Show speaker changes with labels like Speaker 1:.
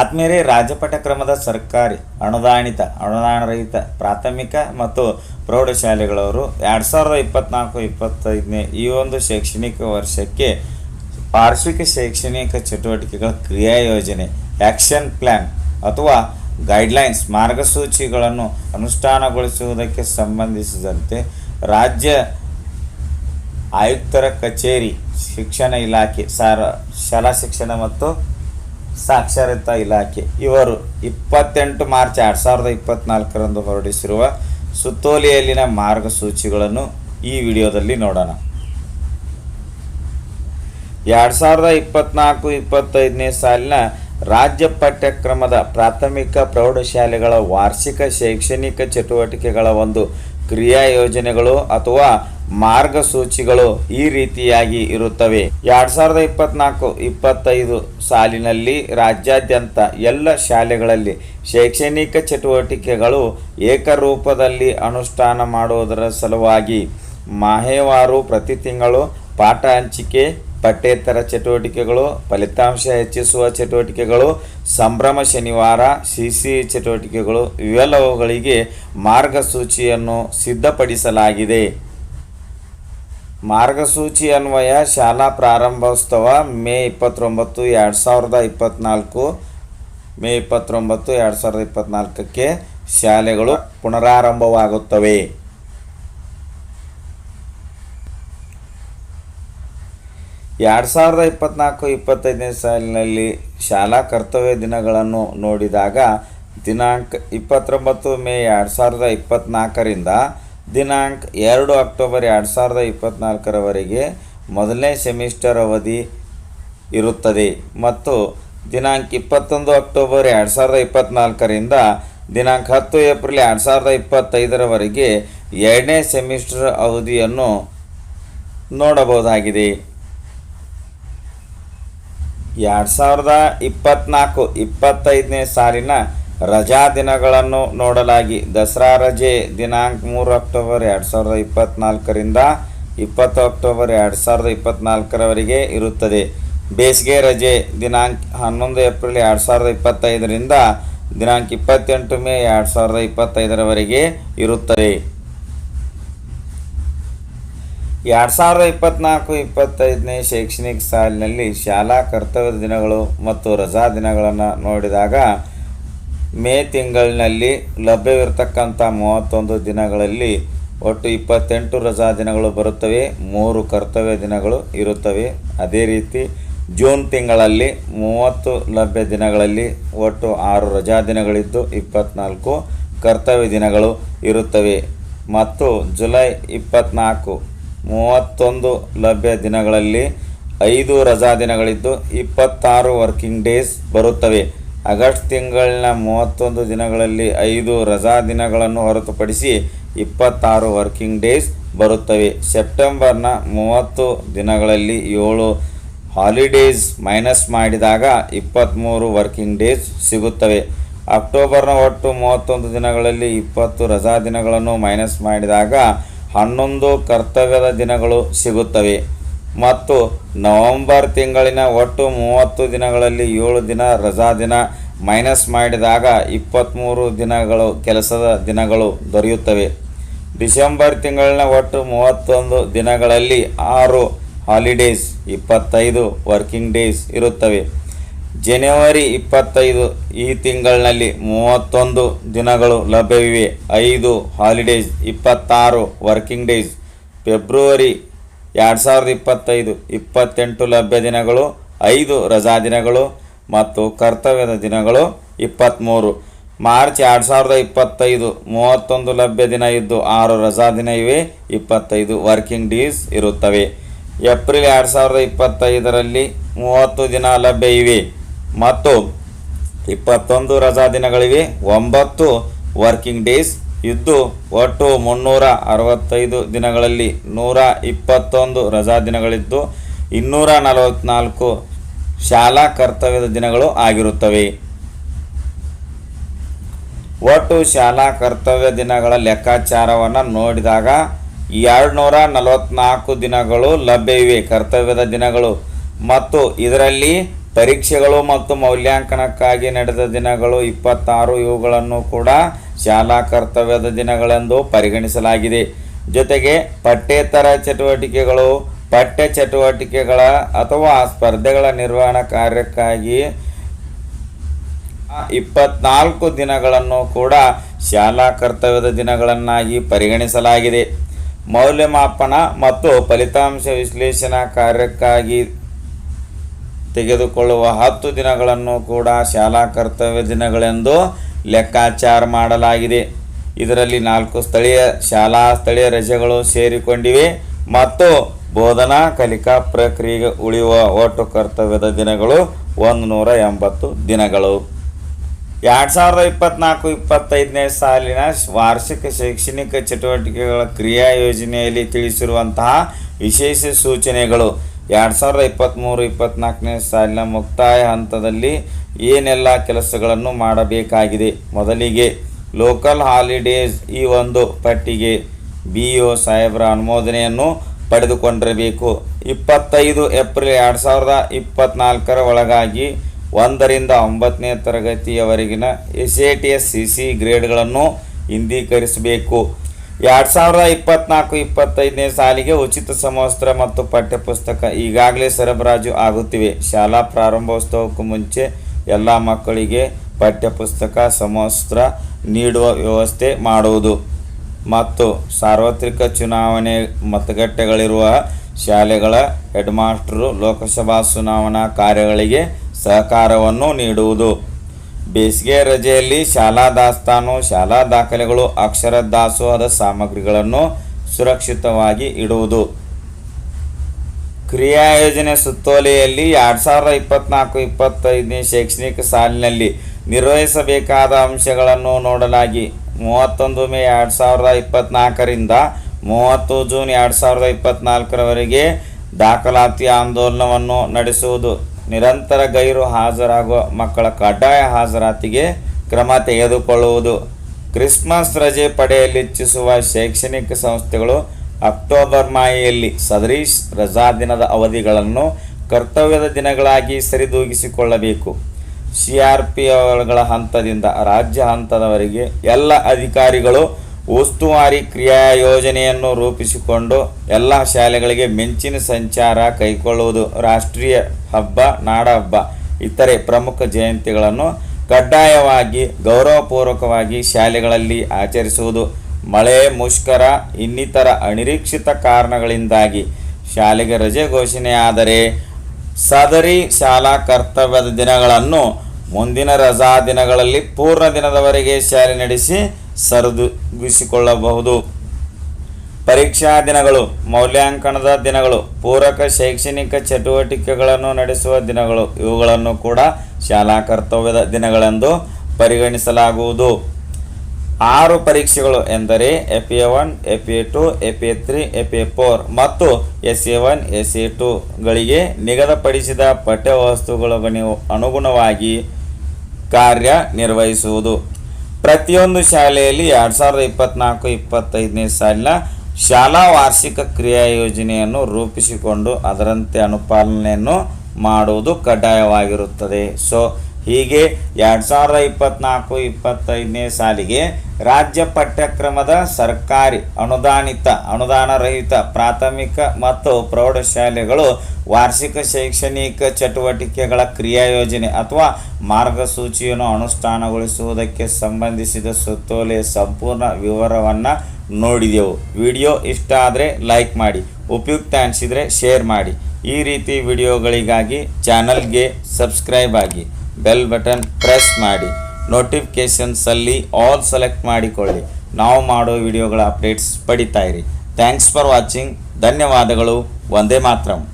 Speaker 1: ಆತ್ಮೀಯರೇ ರಾಜಪಟ ಕ್ರಮದ ಸರ್ಕಾರಿ, ಅನುದಾನಿತ, ಅನುದಾನರಹಿತ, ಪ್ರಾಥಮಿಕ ಮತ್ತು ಪ್ರೌಢಶಾಲೆಗಳವರು ಎರಡು ಸಾವಿರದ ಇಪ್ಪತ್ನಾಲ್ಕು, ಇಪ್ಪತ್ತೈದನೇ ಈ ಒಂದು ಶೈಕ್ಷಣಿಕ ವರ್ಷಕ್ಕೆ ವಾರ್ಷಿಕ ಶೈಕ್ಷಣಿಕ ಚಟುವಟಿಕೆಗಳ ಕ್ರಿಯಾ ಯೋಜನೆ, ಆ್ಯಕ್ಷನ್ ಪ್ಲ್ಯಾನ್ ಅಥವಾ ಗೈಡ್ಲೈನ್ಸ್ ಮಾರ್ಗಸೂಚಿಗಳನ್ನು ಅನುಷ್ಠಾನಗೊಳಿಸುವುದಕ್ಕೆ ಸಂಬಂಧಿಸಿದಂತೆ ರಾಜ್ಯ ಆಯುಕ್ತರ ಕಚೇರಿ, ಶಿಕ್ಷಣ ಇಲಾಖೆ, ಸಾರ, ಶಾಲಾ ಶಿಕ್ಷಣ ಮತ್ತು ಸಾಕ್ಷರತಾ ಇಲಾಖೆ. ಇವರು ಇಪ್ಪತ್ತೆಂಟು ಮಾರ್ಚ್ ಎರಡು ಸಾವಿರದ ಇಪ್ಪತ್ನಾಲ್ಕರಂದು ಹೊರಡಿಸಿರುವ ಸುತ್ತೋಲೆಯಲ್ಲಿನ ಮಾರ್ಗಸೂಚಿಗಳನ್ನು ಈ ವಿಡಿಯೋದಲ್ಲಿ ನೋಡೋಣ. ಎರಡು ಸಾವಿರದ ಇಪ್ಪತ್ನಾಲ್ಕು ಇಪ್ಪತ್ತೈದನೇ ಸಾಲಿನ ರಾಜ್ಯ ಪಠ್ಯಕ್ರಮದ ಪ್ರಾಥಮಿಕ ಪ್ರೌಢಶಾಲೆಗಳ ವಾರ್ಷಿಕ ಶೈಕ್ಷಣಿಕ ಚಟುವಟಿಕೆಗಳ ಒಂದು ಕ್ರಿಯಾ ಯೋಜನೆಗಳು ಅಥವಾ ಮಾರ್ಗಸೂಚಿಗಳು ಈ ರೀತಿಯಾಗಿ ಇರುತ್ತವೆ. ಎರಡು ಸಾವಿರದ ಇಪ್ಪತ್ನಾಲ್ಕು ಇಪ್ಪತ್ತೈದು ಸಾಲಿನಲ್ಲಿ ರಾಜ್ಯಾದ್ಯಂತ ಎಲ್ಲ ಶಾಲೆಗಳಲ್ಲಿ ಶೈಕ್ಷಣಿಕ ಚಟುವಟಿಕೆಗಳು ಏಕರೂಪದಲ್ಲಿ ಅನುಷ್ಠಾನ ಮಾಡುವುದರ ಸಲುವಾಗಿ ಮಾಹೇವಾರು ಪ್ರತಿ ತಿಂಗಳು ಪಾಠ ಹಂಚಿಕೆ, ಪಠ್ಯೇತರ ಚಟುವಟಿಕೆಗಳು, ಫಲಿತಾಂಶ ಹೆಚ್ಚಿಸುವ ಚಟುವಟಿಕೆಗಳು, ಸಂಭ್ರಮ ಶನಿವಾರ ಸಿಸಿ ಚಟುವಟಿಕೆಗಳು ಇವೆಲ್ಲವುಗಳಿಗೆ ಮಾರ್ಗಸೂಚಿಯನ್ನು ಸಿದ್ಧಪಡಿಸಲಾಗಿದೆ. ಮಾರ್ಗಸೂಚಿ ಅನ್ವಯ ಶಾಲಾ ಪ್ರಾರಂಭೋತ್ಸವ ಮೇ ಇಪ್ಪತ್ತೊಂಬತ್ತು ಎರಡು ಸಾವಿರದ ಇಪ್ಪತ್ತ್ನಾಲ್ಕು ಮೇ ಇಪ್ಪತ್ತೊಂಬತ್ತು ಎರಡು ಸಾವಿರದ ಇಪ್ಪತ್ತ್ನಾಲ್ಕಕ್ಕೆ ಶಾಲೆಗಳು ಪುನರಾರಂಭವಾಗುತ್ತವೆ. ಎರಡು ಸಾವಿರದ ಇಪ್ಪತ್ತ್ನಾಲ್ಕು ಇಪ್ಪತ್ತೈದನೇ ಸಾಲಿನಲ್ಲಿ ಶಾಲಾ ಕರ್ತವ್ಯ ದಿನಗಳನ್ನು ನೋಡಿದಾಗ ದಿನಾಂಕ ಇಪ್ಪತ್ತೊಂಬತ್ತು ಮೇ ಎರಡು ಸಾವಿರದ ಇಪ್ಪತ್ತ್ನಾಲ್ಕರಿಂದ ದಿನಾಂಕ ಎರಡು ಅಕ್ಟೋಬರ್ ಎರಡು ಸಾವಿರದ ಇಪ್ಪತ್ತ್ನಾಲ್ಕರವರೆಗೆ ಮೊದಲನೇ ಸೆಮಿಸ್ಟರ್ ಅವಧಿ ಇರುತ್ತದೆ. ಮತ್ತು ದಿನಾಂಕ ಇಪ್ಪತ್ತೊಂದು ಅಕ್ಟೋಬರ್ ಎರಡು ಸಾವಿರದ ಇಪ್ಪತ್ತ್ನಾಲ್ಕರಿಂದ ದಿನಾಂಕ ಹತ್ತು ಏಪ್ರಿಲ್ ಎರಡು ಸಾವಿರದ ಇಪ್ಪತ್ತೈದರವರೆಗೆ ಎರಡನೇ ಸೆಮಿಸ್ಟರ್ ಅವಧಿಯನ್ನು ನೋಡಬಹುದಾಗಿದೆ. ಎರಡು ಸಾವಿರದ ಇಪ್ಪತ್ತ್ನಾಲ್ಕು ಇಪ್ಪತ್ತೈದನೇ ಸಾಲಿನ ರಜಾ ದಿನಗಳನ್ನು ನೋಡಲಾಗಿ. ದಸರಾ ರಜೆ ದಿನಾಂಕ ಮೂರು ಅಕ್ಟೋಬರ್ ಎರಡು ಸಾವಿರದ ಇಪ್ಪತ್ತ್ನಾಲ್ಕರಿಂದ ಇಪ್ಪತ್ತು ಅಕ್ಟೋಬರ್ ಎರಡು ಸಾವಿರದ ಇಪ್ಪತ್ತ್ನಾಲ್ಕರವರೆಗೆ ಇರುತ್ತದೆ. ಬೇಸಿಗೆ ರಜೆ ದಿನಾಂಕ ಹನ್ನೊಂದು ಏಪ್ರಿಲ್ ಎರಡು ಸಾವಿರದ ಇಪ್ಪತ್ತೈದರಿಂದ ದಿನಾಂಕ ಇಪ್ಪತ್ತೆಂಟು ಮೇ ಎರಡು ಸಾವಿರದ ಇಪ್ಪತ್ತೈದರವರೆಗೆ ಇರುತ್ತದೆ. ಎರಡು ಸಾವಿರದ ಇಪ್ಪತ್ತ್ನಾಲ್ಕು ಇಪ್ಪತ್ತೈದನೇ ಶೈಕ್ಷಣಿಕ ಸಾಲಿನಲ್ಲಿ ಶಾಲಾ ಕರ್ತವ್ಯ ದಿನಗಳು ಮತ್ತು ರಜಾ ದಿನಗಳನ್ನು ನೋಡಿದಾಗ ಮೇ ತಿಂಗಳಿನಲ್ಲಿ ಲಭ್ಯವಿರತಕ್ಕಂಥ ಮೂವತ್ತೊಂದು ದಿನಗಳಲ್ಲಿ ಒಟ್ಟು ಇಪ್ಪತ್ತೆಂಟು ರಜಾ ದಿನಗಳು ಬರುತ್ತವೆ, ಮೂರು ಕರ್ತವ್ಯ ದಿನಗಳು ಇರುತ್ತವೆ. ಅದೇ ರೀತಿ ಜೂನ್ ತಿಂಗಳಲ್ಲಿ ಮೂವತ್ತು ಲಭ್ಯ ದಿನಗಳಲ್ಲಿ ಒಟ್ಟು ಆರು ರಜಾ ದಿನಗಳಿದ್ದು ಇಪ್ಪತ್ತ್ನಾಲ್ಕು ಕರ್ತವ್ಯ ದಿನಗಳು ಇರುತ್ತವೆ. ಮತ್ತು ಜುಲೈ ಇಪ್ಪತ್ತ್ನಾಲ್ಕು ಮೂವತ್ತೊಂದು ಲಭ್ಯ ದಿನಗಳಲ್ಲಿ ಐದು ರಜಾ ದಿನಗಳಿದ್ದು ಇಪ್ಪತ್ತಾರು ವರ್ಕಿಂಗ್ ಡೇಸ್ ಬರುತ್ತವೆ. ಆಗಸ್ಟ್ ತಿಂಗಳಿನ ಮೂವತ್ತೊಂದು ದಿನಗಳಲ್ಲಿ ಐದು ರಜಾ ದಿನಗಳನ್ನು ಹೊರತುಪಡಿಸಿ ಇಪ್ಪತ್ತಾರು ವರ್ಕಿಂಗ್ ಡೇಸ್ ಬರುತ್ತವೆ. ಸೆಪ್ಟೆಂಬರ್ನ ಮೂವತ್ತು ದಿನಗಳಲ್ಲಿ ಏಳು ಹಾಲಿಡೇಸ್ ಮೈನಸ್ ಮಾಡಿದಾಗ ಇಪ್ಪತ್ತ್ಮೂರು ವರ್ಕಿಂಗ್ ಡೇಸ್ ಸಿಗುತ್ತವೆ. ಅಕ್ಟೋಬರ್ನ ಒಟ್ಟು ಮೂವತ್ತೊಂದು ದಿನಗಳಲ್ಲಿ ಇಪ್ಪತ್ತು ರಜಾ ದಿನಗಳನ್ನು ಮೈನಸ್ ಮಾಡಿದಾಗ ಹನ್ನೊಂದು ಕರ್ತವ್ಯದ ದಿನಗಳು ಸಿಗುತ್ತವೆ. ಮತ್ತು ನವೆಂಬರ್ ತಿಂಗಳಿನ ಒಟ್ಟು ಮೂವತ್ತು ದಿನಗಳಲ್ಲಿ ಏಳು ದಿನ ರಜಾ ದಿನ ಮೈನಸ್ ಮಾಡಿದಾಗ ಇಪ್ಪತ್ತ್ಮೂರು ದಿನಗಳು ಕೆಲಸದ ದಿನಗಳು ದೊರೆಯುತ್ತವೆ. ಡಿಸೆಂಬರ್ ತಿಂಗಳಿನ ಒಟ್ಟು ಮೂವತ್ತೊಂದು ದಿನಗಳಲ್ಲಿ ಆರು ಹಾಲಿಡೇಸ್, ಇಪ್ಪತ್ತೈದು ವರ್ಕಿಂಗ್ ಡೇಸ್ ಇರುತ್ತವೆ. ಜನವರಿ ಇಪ್ಪತ್ತೈದು ಈ ತಿಂಗಳಿನಲ್ಲಿ ಮೂವತ್ತೊಂದು ದಿನಗಳು ಲಭ್ಯವಿವೆ. ಐದು ಹಾಲಿಡೇಸ್, ಇಪ್ಪತ್ತಾರು ವರ್ಕಿಂಗ್ ಡೇಸ್. ಫೆಬ್ರವರಿ ಎರಡು ಸಾವಿರದ ಇಪ್ಪತ್ತೈದು, ಇಪ್ಪತ್ತೆಂಟು ಲಭ್ಯ ದಿನಗಳು, ಐದು ರಜಾ ದಿನಗಳು ಮತ್ತು ಕರ್ತವ್ಯದ ದಿನಗಳು ಇಪ್ಪತ್ತ್ಮೂರು ಮಾರ್ಚ್ ಎರಡು ಸಾವಿರದ ಇಪ್ಪತ್ತೈದು, ಮೂವತ್ತೊಂದು ಲಭ್ಯ ದಿನ ಇದ್ದು ಆರು ರಜಾ ದಿನ ಇವೆ, ಇಪ್ಪತ್ತೈದು ವರ್ಕಿಂಗ್ ಡೇಸ್ ಇರುತ್ತವೆ. ಏಪ್ರಿಲ್ ಎರಡು ಸಾವಿರದ ಇಪ್ಪತ್ತೈದರಲ್ಲಿ ಮೂವತ್ತು ದಿನ ಲಭ್ಯ ಇವೆ ಮತ್ತು ಇಪ್ಪತ್ತೊಂದು ರಜಾ ದಿನಗಳಿವೆ, ಒಂಬತ್ತು ವರ್ಕಿಂಗ್ ಡೇಸ್ ಇದ್ದು ಒಟ್ಟು ಮುನ್ನೂರ ಅರವತ್ತೈದು ದಿನಗಳಲ್ಲಿ ನೂರ ಇಪ್ಪತ್ತೊಂದು ರಜಾ ದಿನಗಳಿದ್ದು, ಇನ್ನೂರ ನಲವತ್ತ್ನಾಲ್ಕು ಶಾಲಾ ಕರ್ತವ್ಯದ ದಿನಗಳು ಆಗಿರುತ್ತವೆ. ಒಟ್ಟು ಶಾಲಾ ಕರ್ತವ್ಯ ದಿನಗಳ ಲೆಕ್ಕಾಚಾರವನ್ನು ನೋಡಿದಾಗ ಎರಡು ನೂರ ನಲವತ್ತ್ನಾಲ್ಕು ದಿನಗಳು ಲಭ್ಯವಿವೆ. ಕರ್ತವ್ಯದ ದಿನಗಳು ಮತ್ತು ಇದರಲ್ಲಿ ಪರೀಕ್ಷೆಗಳು ಮತ್ತು ಮೌಲ್ಯಾಂಕನಕ್ಕಾಗಿ ನಡೆದ ದಿನಗಳು ಇಪ್ಪತ್ತಾರು. ಇವುಗಳನ್ನು ಕೂಡ ಶಾಲಾ ಕರ್ತವ್ಯದ ದಿನಗಳೆಂದು ಪರಿಗಣಿಸಲಾಗಿದೆ. ಜೊತೆಗೆ ಪಠ್ಯೇತರ ಚಟುವಟಿಕೆಗಳು, ಪಠ್ಯ ಚಟುವಟಿಕೆಗಳ ಅಥವಾ ಸ್ಪರ್ಧೆಗಳ ನಿರ್ವಹಣಾ ಕಾರ್ಯಕ್ಕಾಗಿ ಇಪ್ಪತ್ನಾಲ್ಕು ದಿನಗಳನ್ನು ಕೂಡ ಶಾಲಾ ಕರ್ತವ್ಯದ ದಿನಗಳನ್ನಾಗಿ ಪರಿಗಣಿಸಲಾಗಿದೆ. ಮೌಲ್ಯಮಾಪನ ಮತ್ತು ಫಲಿತಾಂಶ ವಿಶ್ಲೇಷಣಾ ಕಾರ್ಯಕ್ಕಾಗಿ ತೆಗೆದುಕೊಳ್ಳುವ ಹತ್ತು ದಿನಗಳನ್ನು ಕೂಡ ಶಾಲಾ ಕರ್ತವ್ಯ ದಿನಗಳೆಂದು ಲೆಕ್ಕಾಚಾರ ಮಾಡಲಾಗಿದೆ. ಇದರಲ್ಲಿ ನಾಲ್ಕು ಸ್ಥಳೀಯ ಶಾಲಾ ಸ್ಥಳೀಯ ರಜೆಗಳು ಸೇರಿಕೊಂಡಿವೆ. ಮತ್ತು ಬೋಧನಾ ಕಲಿಕಾ ಪ್ರಕ್ರಿಯೆಗೆ ಉಳಿಯುವ ಒಟ್ಟು ಕರ್ತವ್ಯದ ದಿನಗಳು ಒಂದು ನೂರ ಎಂಬತ್ತು ದಿನಗಳು. ಎರಡು ಸಾವಿರದ ಇಪ್ಪತ್ನಾಲ್ಕು ಇಪ್ಪತ್ತೈದನೇ ಸಾಲಿನ ವಾರ್ಷಿಕ ಶೈಕ್ಷಣಿಕ ಚಟುವಟಿಕೆಗಳ ಕ್ರಿಯಾ ಯೋಜನೆಯಲ್ಲಿ ತಿಳಿಸಿರುವಂತಹ ವಿಶೇಷ ಸೂಚನೆಗಳು. ಎರಡು ಸಾವಿರದ ಇಪ್ಪತ್ತ್ಮೂರು ಇಪ್ಪತ್ತ್ನಾಲ್ಕನೇ ಸಾಲಿನ ಮುಕ್ತಾಯ ಹಂತದಲ್ಲಿ ಏನೆಲ್ಲ ಕೆಲಸಗಳನ್ನು ಮಾಡಬೇಕಾಗಿದೆ? ಮೊದಲಿಗೆ ಲೋಕಲ್ ಹಾಲಿಡೇಸ್ ಈ ಒಂದು ಪಟ್ಟಿಗೆ ಬಿ ಒ ಸಾಹೇಬರ ಅನುಮೋದನೆಯನ್ನು ಪಡೆದುಕೊಂಡಿರಬೇಕು. ಇಪ್ಪತ್ತೈದು ಏಪ್ರಿಲ್ ಎರಡು ಸಾವಿರದ ಇಪ್ಪತ್ತ್ನಾಲ್ಕರ ಒಳಗಾಗಿ ಒಂದರಿಂದ ಒಂಬತ್ತನೇ ತರಗತಿಯವರೆಗಿನ S A T S C C ಗ್ರೇಡ್ಗಳನ್ನು ಹಿಂದೀಕರಿಸಬೇಕು. ಎರಡು ಸಾವಿರದ ಇಪ್ಪತ್ನಾಲ್ಕು ಇಪ್ಪತ್ತೈದನೇ ಸಾಲಿಗೆ ಉಚಿತ ಸಮವಸ್ತ್ರ ಮತ್ತು ಪಠ್ಯಪುಸ್ತಕ ಈಗಾಗಲೇ ಸರಬರಾಜು ಆಗುತ್ತಿವೆ. ಶಾಲಾ ಪ್ರಾರಂಭೋತ್ಸವಕ್ಕೂ ಮುಂಚೆ ಎಲ್ಲ ಮಕ್ಕಳಿಗೆ ಪಠ್ಯಪುಸ್ತಕ, ಸಮವಸ್ತ್ರ ನೀಡುವ ವ್ಯವಸ್ಥೆ ಮಾಡುವುದು. ಮತ್ತು ಸಾರ್ವತ್ರಿಕ ಚುನಾವಣೆ ಮತಗಟ್ಟೆಗಳಿರುವ ಶಾಲೆಗಳ ಹೆಡ್ಮಾಸ್ಟರು ಲೋಕಸಭಾ ಚುನಾವಣಾ ಕಾರ್ಯಗಳಿಗೆ ಸಹಕಾರವನ್ನು ನೀಡುವುದು. ಬೇಸಿಗೆ ರಜೆಯಲ್ಲಿ ಶಾಲಾ ದಾಸ್ತಾನು, ಶಾಲಾ ದಾಖಲೆಗಳು, ಅಕ್ಷರ ದಾಸೋಹದ ಸಾಮಗ್ರಿಗಳನ್ನು ಸುರಕ್ಷಿತವಾಗಿ ಇಡುವುದು. ಕ್ರಿಯಾ ಯೋಜನೆ ಸುತ್ತೋಲೆಯಲ್ಲಿ ಎರಡು ಸಾವಿರದ ಇಪ್ಪತ್ನಾಲ್ಕು, ಇಪ್ಪತ್ತೈದನೇ ಶೈಕ್ಷಣಿಕ ಸಾಲಿನಲ್ಲಿ ನಿರ್ವಹಿಸಬೇಕಾದ ಅಂಶಗಳನ್ನು ನೋಡಲಾಗಿ. ಮೂವತ್ತೊಂದು ಮೇ ಎರಡು ಸಾವಿರದ ಇಪ್ಪತ್ನಾಲ್ಕರಿಂದ ಮೂವತ್ತು ಜೂನ್ ಎರಡು ಸಾವಿರದ ಇಪ್ಪತ್ನಾಲ್ಕರವರೆಗೆ ದಾಖಲಾತಿ ಆಂದೋಲನವನ್ನು ನಡೆಸುವುದು. ನಿರಂತರ ಗೈರು ಹಾಜರಾಗುವ ಮಕ್ಕಳ ಕಡ್ಡಾಯ ಹಾಜರಾತಿಗೆ ಕ್ರಮ ತೆಗೆದುಕೊಳ್ಳುವುದು. ಕ್ರಿಸ್ಮಸ್ ರಜೆ ಪಡೆಯಲಿಚ್ಛಿಸುವ ಶೈಕ್ಷಣಿಕ ಸಂಸ್ಥೆಗಳು ಅಕ್ಟೋಬರ್ ಮಾಹೆಯಲ್ಲಿ ಸದರೀಶ್ ರಜಾ ದಿನದ ಅವಧಿಗಳನ್ನು ಕರ್ತವ್ಯದ ದಿನಗಳಾಗಿ ಸರಿದೂಗಿಸಿಕೊಳ್ಳಬೇಕು. ಸಿ ಆರ್ ಪಿ ಗಳ ಹಂತದಿಂದ ರಾಜ್ಯ ಹಂತದವರೆಗೆ ಎಲ್ಲ ಅಧಿಕಾರಿಗಳು ಉಸ್ತುವಾರಿ ಕ್ರಿಯಾ ಯೋಜನೆಯನ್ನು ರೂಪಿಸಿಕೊಂಡು ಎಲ್ಲ ಶಾಲೆಗಳಿಗೆ ಮೆಂಚಿನ ಸಂಚಾರ ಕೈಗೊಳ್ಳುವುದು ರಾಷ್ಟ್ರೀಯ ಹಬ್ಬ ನಾಡಹಬ್ಬ ಇತರೆ ಪ್ರಮುಖ ಜಯಂತಿಗಳನ್ನು ಕಡ್ಡಾಯವಾಗಿ, ಗೌರವಪೂರ್ವಕವಾಗಿ ಶಾಲೆಗಳಲ್ಲಿ ಆಚರಿಸುವುದು. ಮಳೆ, ಮುಷ್ಕರ, ಇನ್ನಿತರ ಅನಿರೀಕ್ಷಿತ ಕಾರಣಗಳಿಂದಾಗಿ ಶಾಲೆಗೆ ರಜೆ ಘೋಷಣೆಯಾದರೆ ಸದರಿ ಶಾಲಾ ಕರ್ತವ್ಯದ ದಿನಗಳನ್ನು ಮುಂದಿನ ರಜಾ ದಿನಗಳಲ್ಲಿ ಪೂರ್ಣ ದಿನದವರೆಗೆ ಶಾಲೆ ನಡೆಸಿ ಸರಿದೂಗಿಸಿಕೊಳ್ಳಬಹುದು ಪರೀಕ್ಷಾ ದಿನಗಳು, ಮೌಲ್ಯಾಂಕನದ ದಿನಗಳು, ಪೂರಕ ಶೈಕ್ಷಣಿಕ ಚಟುವಟಿಕೆಗಳನ್ನು ನಡೆಸುವ ದಿನಗಳು, ಇವುಗಳನ್ನು ಕೂಡ ಶಾಲಾ ಕರ್ತವ್ಯದ ದಿನಗಳೆಂದು ಪರಿಗಣಿಸಲಾಗುವುದು. ಆರು ಪರೀಕ್ಷೆಗಳು ಎಂದರೆ F A one, F A two, F A three, F A four ಮತ್ತು S A one, S A ಟುಗಳಿಗೆ ನಿಗದಿಪಡಿಸಿದ ಪಠ್ಯವಸ್ತುಗಳ ಅನುಗುಣವಾಗಿ ಕಾರ್ಯನಿರ್ವಹಿಸುವುದು ಪ್ರತಿಯೊಂದು ಶಾಲೆಯಲ್ಲಿ ಎರಡು ಸಾವಿರದ ಇಪ್ಪತ್ನಾಲ್ಕು, ಇಪ್ಪತ್ತೈದನೇ ಸಾಲಿನ ಶಾಲಾ ವಾರ್ಷಿಕ ಕ್ರಿಯಾ ಯೋಜನೆಯನ್ನು ರೂಪಿಸಿಕೊಂಡು ಅದರಂತೆ ಅನುಪಾಲನೆಯನ್ನು ಮಾಡುವುದು ಕಡ್ಡಾಯವಾಗಿರುತ್ತದೆ. ಸೊ ಹೀಗೆ ಎರಡು ಸಾವಿರದ ಇಪ್ಪತ್ನಾಲ್ಕು ಇಪ್ಪತ್ತೈದನೇ ಸಾಲಿಗೆ ರಾಜ್ಯ ಪಠ್ಯಕ್ರಮದ ಸರ್ಕಾರಿ ಅನುದಾನಿತ ಅನುದಾನ ರಹಿತ ಪ್ರಾಥಮಿಕ ಮತ್ತು ಪ್ರೌಢಶಾಲೆಗಳು ವಾರ್ಷಿಕ ಶೈಕ್ಷಣಿಕ ಚಟುವಟಿಕೆಗಳ ಕ್ರಿಯಾ ಯೋಜನೆ ಅಥವಾ ಮಾರ್ಗಸೂಚಿಯನ್ನು ಅನುಷ್ಠಾನಗೊಳಿಸುವುದಕ್ಕೆ ಸಂಬಂಧಿಸಿದ ಸುತ್ತೋಲೆಯ ಸಂಪೂರ್ಣ ವಿವರವನ್ನು ನೋಡಿದೆವು. ವಿಡಿಯೋ ಇಷ್ಟ ಆದರೆ ಲೈಕ್ ಮಾಡಿ, ಉಪಯುಕ್ತ ಅನಿಸಿದರೆ ಶೇರ್ ಮಾಡಿ. ಈ ರೀತಿ ವಿಡಿಯೋಗಳಿಗಾಗಿ ಚಾನಲ್ಗೆ ಸಬ್ಸ್ಕ್ರೈಬ್ ಆಗಿ. ಬೆಲ್ ಬಟನ್ ಪ್ರೆಸ್ ಮಾಡಿ. ನೋಟಿಫಿಕೇಷನ್ಸಲ್ಲಿ ಆಲ್ ಸೆಲೆಕ್ಟ್ ಮಾಡಿಕೊಳ್ಳಿ. ನಾವು ಮಾಡೋ ವಿಡಿಯೋಗಳ ಅಪ್ಡೇಟ್ಸ್ ಪಡಿತಾ ಇರಿ. ಥ್ಯಾಂಕ್ಸ್ ಫಾರ್ ವಾಚಿಂಗ್ ಧನ್ಯವಾದಗಳು. ಒಂದೇ ಮಾತ್ರಂ.